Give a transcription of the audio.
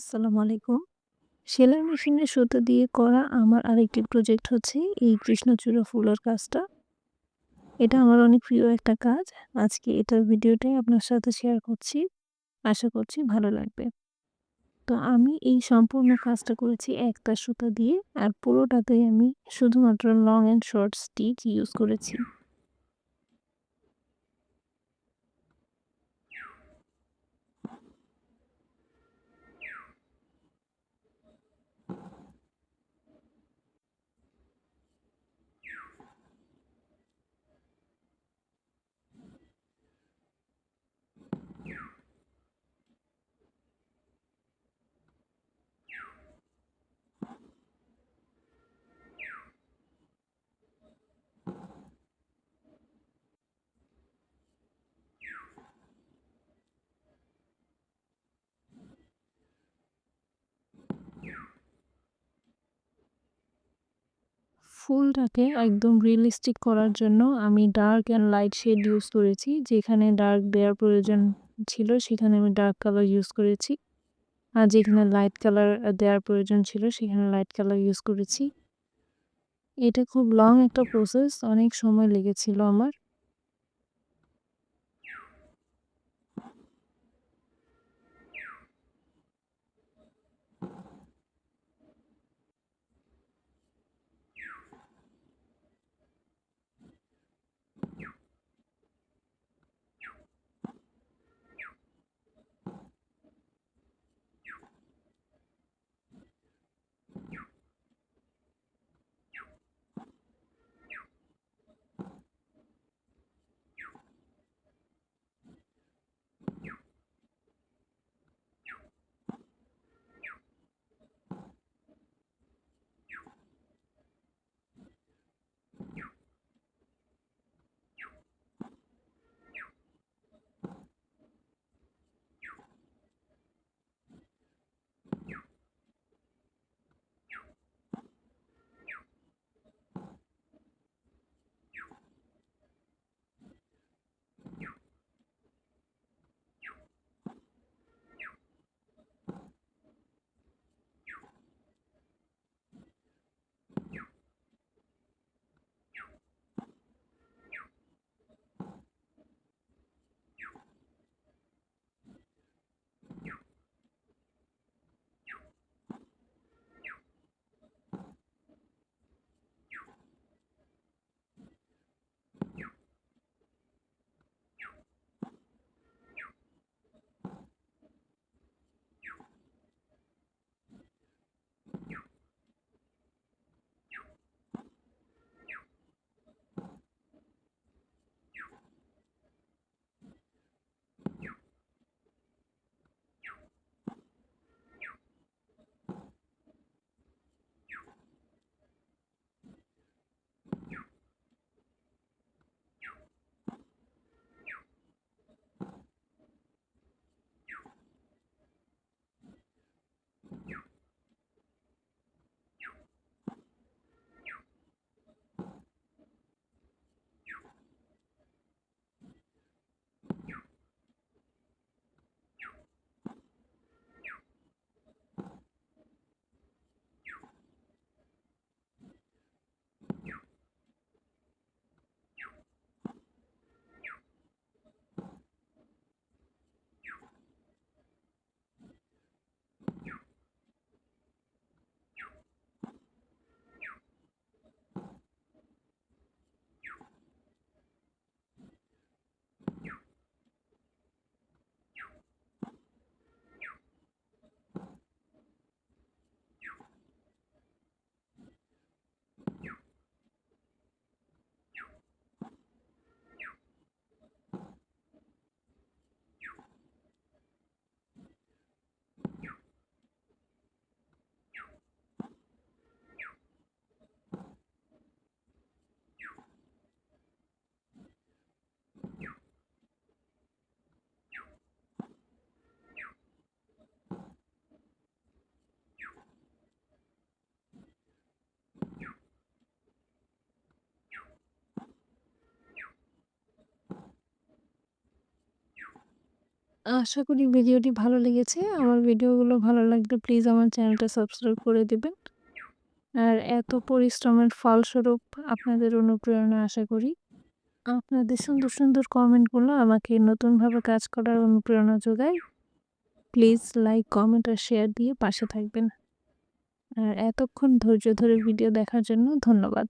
আসসালামু আলাইকুম। সেলাই মেশিনের সুতো দিয়ে করা আমার আরেকটি প্রজেক্ট হচ্ছে এই কৃষ্ণচূড়া ফুলের কাজটা। এটা আমার অনেক প্রিয় একটা কাজ। আজকে এটার ভিডিওটাই আপনার সাথে শেয়ার করছি। আশা করছি ভালো লাগবে। তো আমি এই সম্পূর্ণ কাজটা করেছি একটা সুতা দিয়ে আর পুরোটাতেই আমি শুধুমাত্র long and short stitch use করেছি। ফুলটাকে একদম রিয়েলিস্টিক করার জন্য আমি dark and light shade use করেছি। যেখানে ডার্ক দেওয়ার প্রয়োজন ছিল সেখানে আমি ডার্ক কালার ইউজ করেছি। আর যেখানে লাইট কালার দেওয়ার প্রয়োজন ছিল সেখানে লাইট কালার ইউজ করেছি। এটা খুব লং একটা প্রসেস অনেক সময় লেগেছিল আমার। আশা করি ভিডিওটি ভালো লেগেছে। আমার ভিডিওগুলো ভালো লাগলে প্লিজ আমার চ্যানেলটা সাবস্ক্রাইব করে দেবেন আর এত পরিশ্রমের ফলস্বরূপ আপনাদের অনুপ্রেরণা আশা করি। আপনাদের সুন্দর, সুন্দর কমেন্টগুলো আমাকে নতুনভাবে কাজ করার অনুপ্রেরণা যোগায়। প্লিজ লাইক, কমেন্ট আর শেয়ার দিয়ে পাশে থাকবেন। আর এতক্ষণ ধৈর্য ধরে ভিডিও দেখার জন্য ধন্যবাদ।